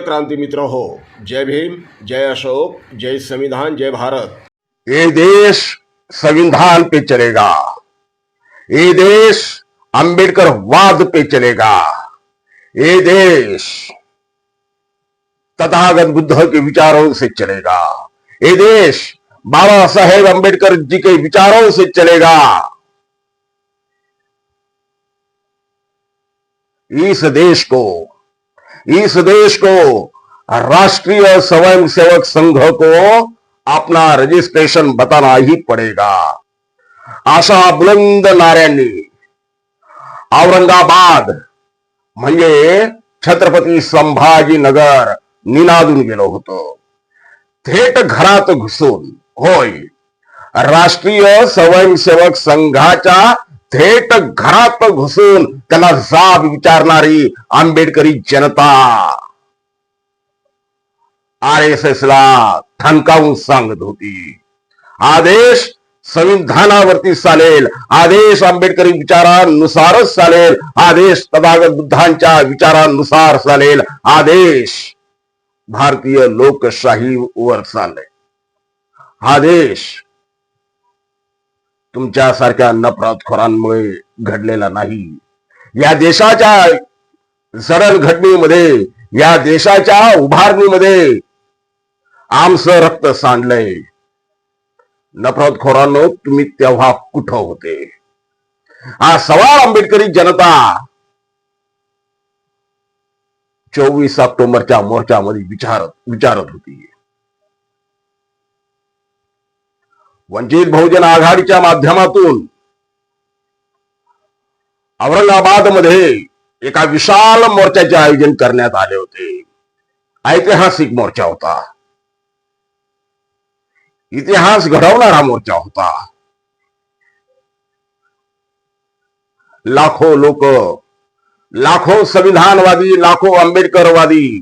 क्रांती मित्र हो, जय भीम, जय अशोक, जय संविधान, जय भारत। ये देश संविधान पे चलेगा। ये देश अंबेडकर वाद पे चलेगा। ये देश तथागत बुद्ध के विचारों से चलेगा। ये देश बाबा साहेब अंबेडकर जी के विचारों से चलेगा। इस देश को इस देश को राष्ट्रीय स्वयंसेवक संघ को अपना रजिस्ट्रेशन बताना ही पडेगा। अशा बुलंद नाऱ्यांनी औरंगाबाद म्हणजे छत्रपती संभाजीनगर निनादून गेलो होतो। थेट घरात घुसून होय राष्ट्रीय स्वयंसेवक संघाच्या थेट घरात घुसून त्याला जाब विचारणारी आंबेडकरी जनता. आर एस एस ला ठणकावून सांगत होती. आदेश संविधानावरती चालेल आदेश आंबेडकरी विचारानुसारच चालेल आदेश तथागत बुद्धांच्या विचारानुसार चालेल आदेश भारतीय लोकशाहीवर चालेल. हा देश तुमच्यासारख्या नफरतखोरांमुळे घडलेला नाही. या देशाच्या जडणघडणीमध्ये या देशाच्या उभारणीमध्ये आमचं रक्त सांडलंय. नफरतखोरांनो तुम्ही तेव्हा कुठं होते? हा सवाल आंबेडकरी जनता चोवीस ऑक्टोबरच्या मोर्चामध्ये विचारत विचारत होती. वंचित बहुजन आघाडीच्या माध्यमातून औरंगाबादमध्ये एका विशाल मोर्चाचे आयोजन करण्यात आले होते. ऐतिहासिक मोर्चा होता. इतिहास घडवणारा मोर्चा होता. लाखो लोक लाखो संविधानवादी लाखो आंबेडकरवादी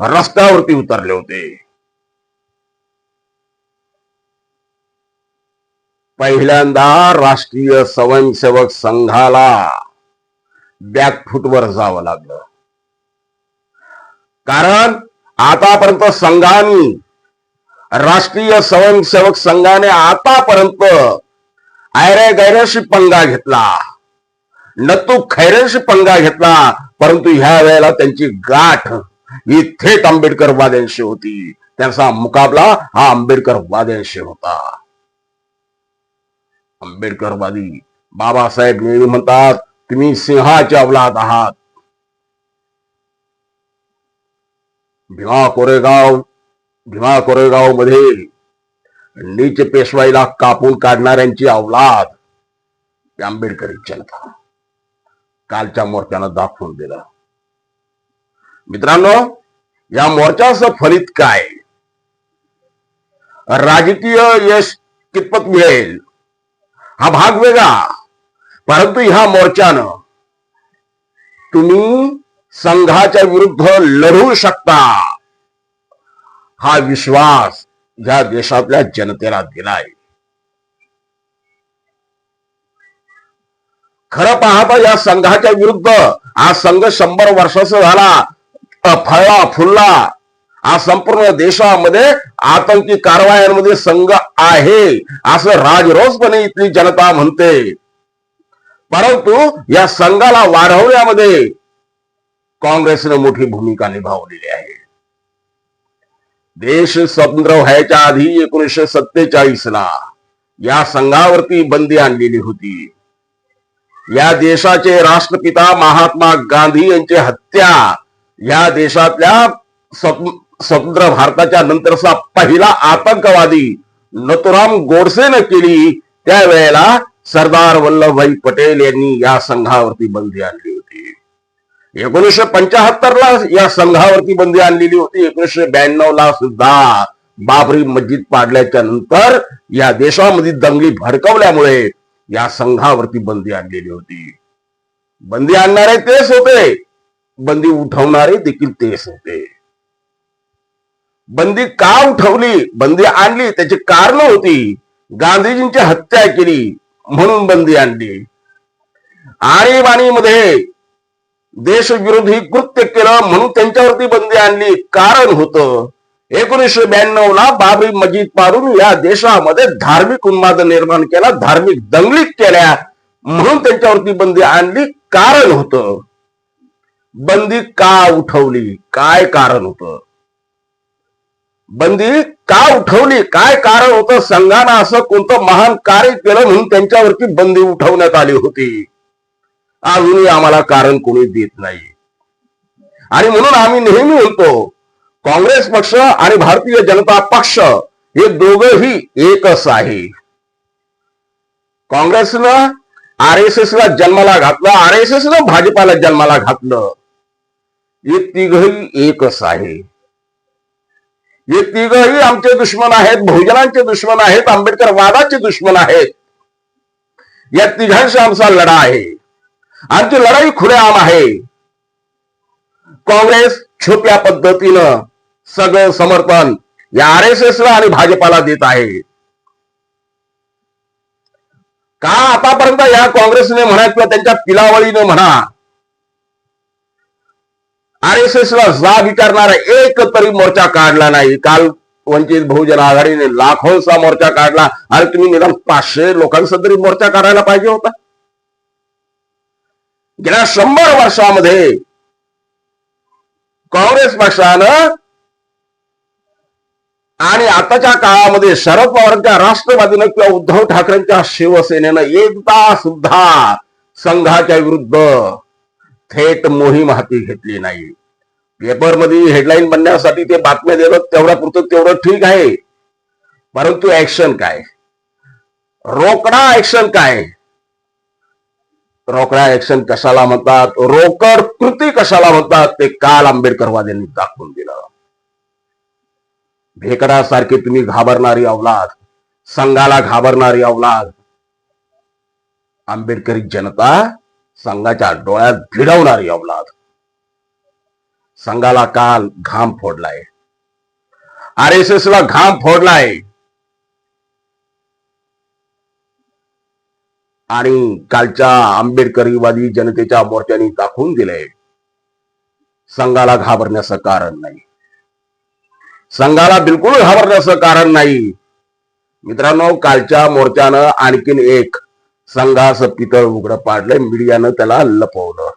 रस्त्यावरती उतरले होते. पहिल्यांदा राष्ट्रीय स्वयंसेवक संघाला बॅकफुटवर जावं लागलं. कारण आतापर्यंत संघाने राष्ट्रीय स्वयंसेवक संघाने आतापर्यंत आयऱ्या गैऱ्याशी पंगा घेतला नतू खैऱ्याशी पंगा घेतला परंतु ह्या वेळेला त्यांची गाठ ही थेट आंबेडकर वाद्यांशी होती. त्यांचा मुकाबला हा आंबेडकर वाद्यांशी होता. आंबेडकरवादी बाबासाहेब नेहमी म्हणतात तुम्ही सिंहाच्या अवलाद आहात. भीमा कोरेगाव भीमा कोरेगावमध्ये नीच पेशवाईला कापून काढणाऱ्यांची अवलाद ही आंबेडकरी जनता कालच्या मोर्चानं दाखवून दिलं. मित्रांनो या मोर्चाचं फलित काय? राजकीय यश कितपत मिळेल? हा भाग वेगळा. परंतु ह्या मोर्चानं तुम्ही संघाच्या विरुद्ध लढू शकता. हा विश्वास या देशातल्या जनतेला दिलाय. खरं पाहता या संघाच्या विरुद्ध हा संघ शंभर वर्षाचा झाला. फळला फुलला. हा संपूर्ण देशामध्ये आतंकी कारवायांमध्ये संघ आहे. असं राजरोसपणे इथली जनता म्हणते. परंतु या संघाला वाढवण्यामध्ये काँग्रेसने मोठी भूमिका निभावलेली आहे. देश स्वतंत्र व्हायच्या आधी एकोणीसशे सत्तेचाळीस ला या संघावरती बंदी आणलेली होती. या देशाचे राष्ट्रपिता महात्मा गांधी यांची हत्या या देशातल्या स्वतंत्र भारताच्या नंतरचा पहिला आतंकवादी नथुराम गोडसेनं केली त्यावेळेला सरदार वल्लभभाई पटेल यांनी या संघावरती बंदी आणली होती. एकोणीसशे पंचाहत्तर ला या संघावरती बंदी आणलेली होती. एकोणीसशे ब्याण्णव ला सुद्धा बाबरी मस्जिद पाडल्याच्या नंतर या देशामध्ये दंगली भडकवल्यामुळे या संघावरती बंदी आणलेली होती. बंदी आणणारे तेच होते. बंदी उठवणारे देखील तेच होते. बंदी का उठवली बंदी आणली त्याची कारण होती. गांधीजींची हत्या केली म्हणून बंदी आणली. आणीबाणीमध्ये देशविरोधी कृत्य केलं म्हणून त्यांच्यावरती बंदी आणली. कारण होतं एकोणीसशे ब्याण्णव ला बाबरी मस्जिद पाडून या देशामध्ये धार्मिक उन्माद निर्माण केला धार्मिक दंगलीत केल्या म्हणून त्यांच्यावरती बंदी आणली. कारण होतं बंदी का उठवली? काय कारण होतं? बंदी का उठवली? काय कारण होतं? संघानं असं कोणतं महान कार्य केलं म्हणून त्यांच्यावरती बंदी उठवण्यात आली होती. अजूनही आम्हाला कारण कोणी देत नाही. आणि म्हणून आम्ही नेहमी म्हणतो काँग्रेस पक्ष आणि भारतीय जनता पक्ष हे दोघंही एकच आहे. काँग्रेसनं आर एस एस ला जन्माला घातलं आर एस एस न भाजपाला जन्माला घातलं. हे तिघही एकच आहे. हे तिघही आमचे दुश्मन आहेत बहुजनांचे दुश्मन आहेत आंबेडकर वादाचे दुश्मन आहेत. या तिघांशी आमचा लढा आहे. आमची लढाई खुलेआम आहे. काँग्रेस छोट्या पद्धतीनं सगळं समर्थन या आर एस एस ला आणि भाजपाला देत आहे. का आतापर्यंत या काँग्रेसने म्हणा किंवा त्यांच्या पिलावळीने म्हणा आर एस एस ला विचारणारा एक तरी मोर्चा काढला नाही. काल वंचित बहुजन आघाडीने लाखोंचा मोर्चा काढला. अरे तुम्ही निदान पाचशे लोकांचा तरी मोर्चा काढायला पाहिजे होता. गेल्या शंभर वर्षामध्ये काँग्रेस पक्षानं आणि आताच्या काळामध्ये शरद पवारांच्या राष्ट्रवादीनं किंवा उद्धव ठाकरेंच्या शिवसेनेनं एकदा सुद्धा संघाच्या विरुद्ध थेट मोहीम हाती घेतली नाही. पेपरमध्ये हेडलाईन बनण्यासाठी ते बातम्या देणं तेवढ्या पुरतं तेवढं ठीक आहे. परंतु ऍक्शन काय? रोकडा ऍक्शन काय? रोकडा ऍक्शन कशाला म्हणतात? रोकड कृती कशाला म्हणतात? ते काल आंबेडकरवाद्यांनी दाखवून दिलं. भेकडासारखी तुम्ही घाबरणारी अवलाद संघाला घाबरणारी अवलाद. आंबेडकरी जनता संघाच्या डोळ्यात भिडवणारी अवलाद संघाला काल घाम फोडलाय. आर एस एस ला घाम फोडलाय. आणि कालच्या आंबेडकरीवादी जनतेच्या मोर्चाने दाखवून दिलंय. संघाला घाबरण्याचं कारण नाही. संघाला बिलकुल घाबरण्याचं कारण नाही. मित्रांनो कालच्या मोर्चानं आणखीन एक संघाचं पितळ उघडं पाडलंय मीडियानं त्याला लपवलं.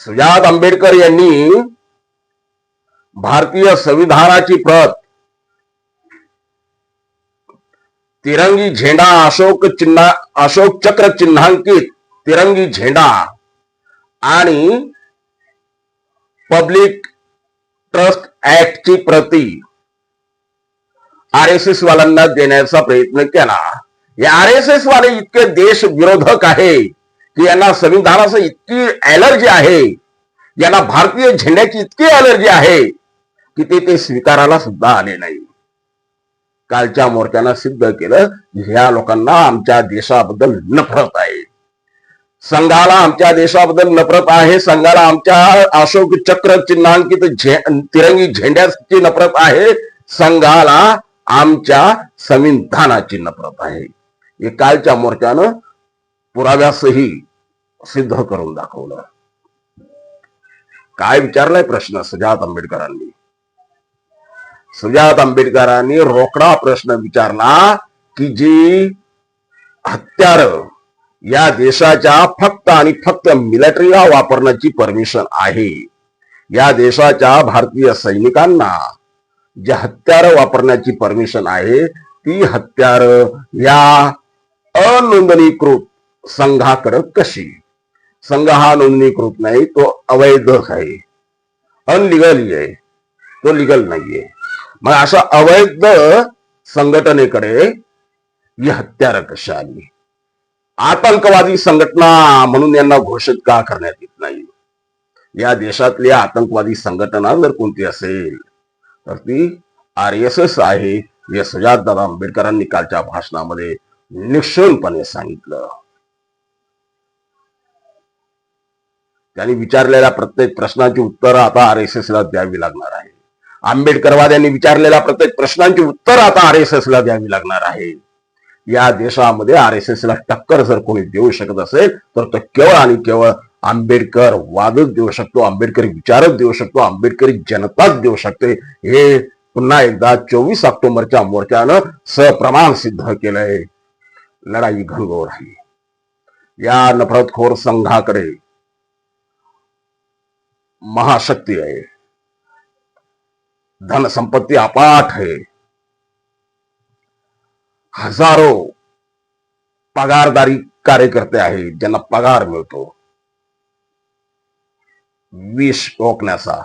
सुजात आंबेडकर यांनी भारतीय संविधानाची प्रत तिरंगी झेंडा अशोक चिन्ह अशोक चक्र चिन्हांकित तिरंगी झेंडा आणि पब्लिक ट्रस्ट ऍक्टची प्रती आर एस एस वाल्यांना देण्याचा प्रयत्न केला. आर एस एस वाले इतके देश विरोधक आहे की यांना संविधानाचं इतकी ऍलर्जी आहे. यांना भारतीय झेंड्याची इतकी ऍलर्जी आहे की ते ते स्वीकारायला सुद्धा आले नाही. कालच्या मोर्चानं सिद्ध केलं ह्या लोकांना आमच्या देशाबद्दल नफरत आहे. संघाला आमच्या देशाबद्दल नफरत आहे. संघाला आमच्या अशोक चक्र चिन्हांकित झे- तिरंगी झेंड्याची नफरत आहे. संघाला आमच्या संविधानाची नफरत आहे. हे कालच्या मोर्चानं पुराव्यासही सिद्ध करून दाखवलं. काय विचारलाय प्रश्न? सुजात आंबेडकरांनी. सुजात आंबेडकरांनी रोकडा प्रश्न विचारला की जी हत्यार या देशाच्या फक्त आणि फक्त मिलिटरीला वापरण्याची परमिशन आहे या देशाच्या भारतीय सैनिकांना जे हत्यार वापरण्याची परमिशन आहे ती हत्यार या अनोंदणीकृत संघाकडे कशी? संघ हा नोंदणीकृत नाही तो अवैधच आहे. अनलिगल आहे तो लिगल नाहीये. मग अशा अवैध संघटनेकडे ही हत्यारं कशी आली. आतंकवादी संघटना म्हणून यांना घोषित का करण्यात येत नाही? या देशातली आतंकवादी संघटना जर कोणती असेल तर ती आर एस एस आहे. हे सजात दादा आंबेडकरांनी कालच्या भाषणामध्ये निक्षूनपणे सांगितलं. त्यांनी विचारलेल्या प्रत्येक प्रश्नाची उत्तरं आता आर एस एसला द्यावी लागणार आहे. आंबेडकरवाद्यांनी विचारलेल्या प्रत्येक प्रश्नांची उत्तर आता आर एस एसला द्यावी लागणार आहे. या देशामध्ये आर एस एसला टक्कर जर कोणी देऊ शकत असेल तर तो केवळ आणि केवळ आंबेडकर वादच देऊ शकतो आंबेडकरी विचारच देऊ शकतो आंबेडकरी जनताच देऊ शकते. हे पुन्हा एकदा चोवीस ऑक्टोबरच्या मोर्चानं सप्रमाण सिद्ध केलंय. लढाई घनघोर हो आहे या नफरतखोर संघाकडे महाशक्ती आहे। धनसंपत्ती अपाठ आहे। हजारो पगारदारी कार्यकर्ते आहेत ज्यांना पगार मिळतो। विष ओकण्याचा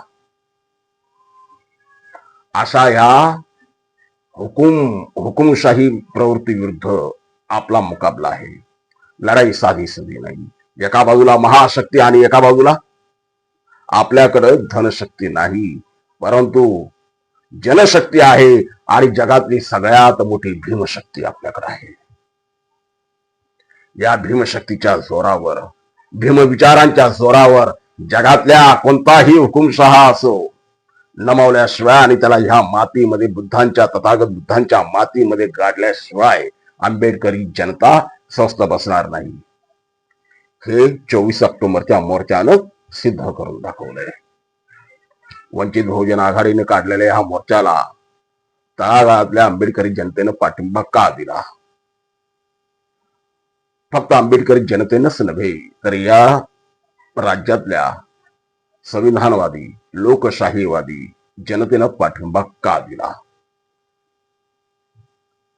अशा या हुकुम हुकुमशाही प्रवृत्ती विरुद्ध आपला मुकाबला आहे. लढाई साधी सधी नाही. एका बाजूला महाशक्ती आणि एका बाजूला आपल्याकडे धनशक्ती नाही. परंतु जनशक्ती आहे आणि जगातली सगळ्यात मोठी भीमशक्ती आपल्याकडे आहे. या भीमशक्तीच्या जोरावर भीमविचारांच्या जोरावर जगातल्या कोणताही हुकुमशहा असो नमवल्याशिवाय आणि त्याला ह्या मातीमध्ये बुद्धांच्या तथागत बुद्धांच्या मातीमध्ये गाडल्याशिवाय आंबेडकरी जनता स्वस्थ बसणार नाही. हे चोवीस ऑक्टोबरच्या मोर्चानं सिद्ध करून दाखवलंय. वंचित बहुजन आघाडीने काढलेल्या ह्या मोर्चाला तळागाळातल्या आंबेडकरी जनतेनं पाठिंबा का दिला? फक्त आंबेडकरी जनतेनंच नव्हे तर या राज्यातल्या संविधानवादी लोकशाहीवादी जनतेनं पाठिंबा का दिला?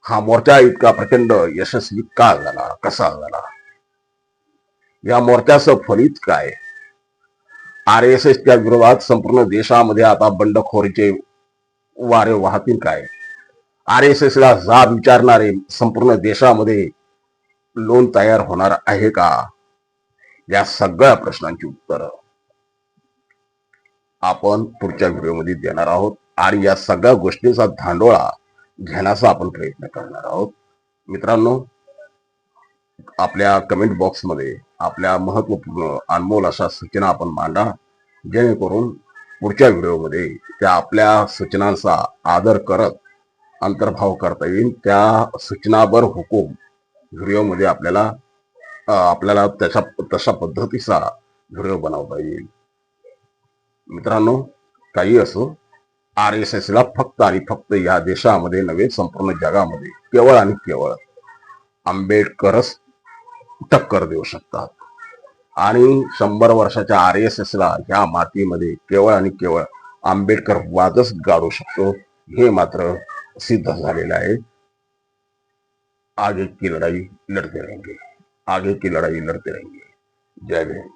हा मोर्चा इतका प्रचंड यशस्वी का झाला? कसा झाला? या मोर्चाचं फलित काय? आर एस एसच्या विरोधात संपूर्ण देशामध्ये आता बंडखोरीचे वारे वाहतील काय? आर एस एसला जाब विचारणारे संपूर्ण देशामध्ये लोन तयार होणार आहे का? या सगळ्या प्रश्नांची उत्तरं आपण पुढच्या व्हिडिओमध्ये देणार आहोत. आणि या सगळ्या गोष्टींचा धांडोळा घेण्याचा आपण प्रयत्न करणार आहोत. मित्रांनो आपल्या कमेंट बॉक्समध्ये आपल्या महत्त्वपूर्ण अनमोल अशा सूचना आपण मांडा जेणेकरून पुढच्या व्हिडिओमध्ये त्या आपल्या सूचनांचा आदर करत अंतर्भाव करता येईल. त्या सूचनावर हुकूम व्हिडिओमध्ये आपल्याला आपल्याला त्याच्या तशा पद्धतीचा व्हिडिओ बनवता येईल. मित्रांनो काही असो आर एस एस ला फक्त आणि फक्त या देशामध्ये नव्हे संपूर्ण जगामध्ये केवळ आणि केवळ आंबेडकरच टक्कर देऊ शकतात. आणि शंभर वर्षाच्या आर एस एस ला ह्या मातीमध्ये केवळ आणि केवळ आंबेडकर वादच गाडू शकतो हे मात्र सिद्ध झालेलं आहे. आगे की लढाई लढते रहेंगे. आगे की लढाई लढते रहेंगे. जय भीम.